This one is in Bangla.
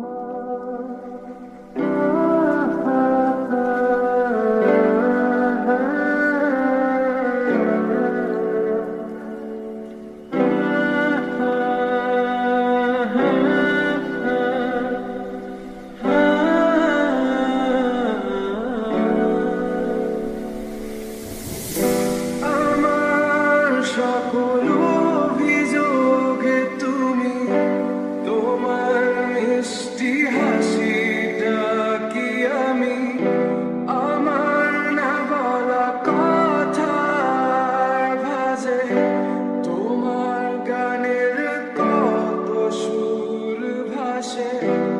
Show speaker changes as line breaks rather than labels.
heart মিষ্টি হাসিটা কি আমি? আমার না বলা কথা ভাজে তোমার গানের কত সুর ভাসে?